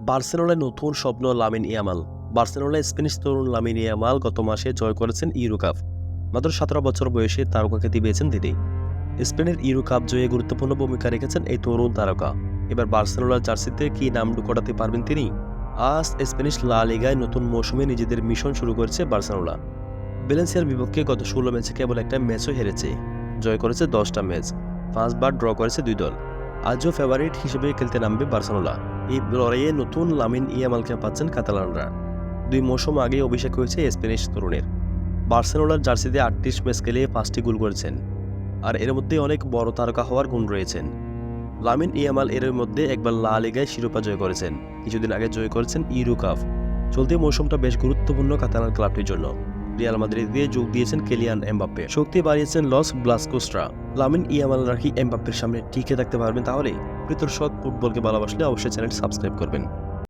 বার্সেলোনায় নতুন স্বপ্ন লামিন ইয়ামাল। বার্সেলোনায় স্প্যানিশ তরুণ লামিন ইয়ামাল গত মাসে জয় করেছেন ইউরো কাপ। মাত্র সতেরো বছর বয়সে তারকাখ্যাতি পেয়েছেন তিনি। স্পেনের ইউরো কাপ জয়ে গুরুত্বপূর্ণ ভূমিকা রেখেছেন এই তরুণ তারকা। এবার বার্সেলোনার জার্সিতে কি নাম করাতে পারবেন তিনি? আজ স্প্যানিশ লা লিগায় নতুন মৌসুমে নিজেদের মিশন শুরু করেছে বার্সেলোনা। বেলেন্সিয়ার বিপক্ষে গত ষোলো ম্যাচে কেবল একটা ম্যাচও হেরেছে। জয় করেছে দশটা ম্যাচ। পাঁচবার ড্র করেছে দুই দল। আজও ফেভারিট হিসেবে খেলতে নামবে বার্সেলোনা। এই লড়াইয়ে নতুন লামিন ইয়ামালকে পাচ্ছেন কাতালানরা দুই মৌসুম আগে অভিষেক হয়েছে স্প্যানিশ তরুণের। বার্সেলোনার জার্সিতে আটত্রিশ ম্যাচ খেলে পাঁচটি গোল করেছেন। আর এর মধ্যে অনেক বড় তারকা হওয়ার গুণ রয়েছেন। লামিন ইয়ামাল এর মধ্যে একবার লা লিগায় শিরোপা জয় করেছেন। কিছুদিন আগে জয় করেছেন ইউরো কাপ। চলতি মৌসুমটা বেশ গুরুত্বপূর্ণ কাতালান ক্লাবটির জন্য। রিয়াল মাদ্রিদ দিয়ে যোগ দিয়েছেন কেলিয়ান এমবাপ্পে। শক্তি বাড়িয়েছেন লস ব্লাসকোস্ট্রা। লামিন ইয়ামাল রাখি এমবাপ্পের সামনে টিকে থাকতে পারবেন তাহলে। প্রীতর্ষক ফুটবলকে ভালোবাসলে অবশ্যই চ্যানেল সাবস্ক্রাইব করবেন।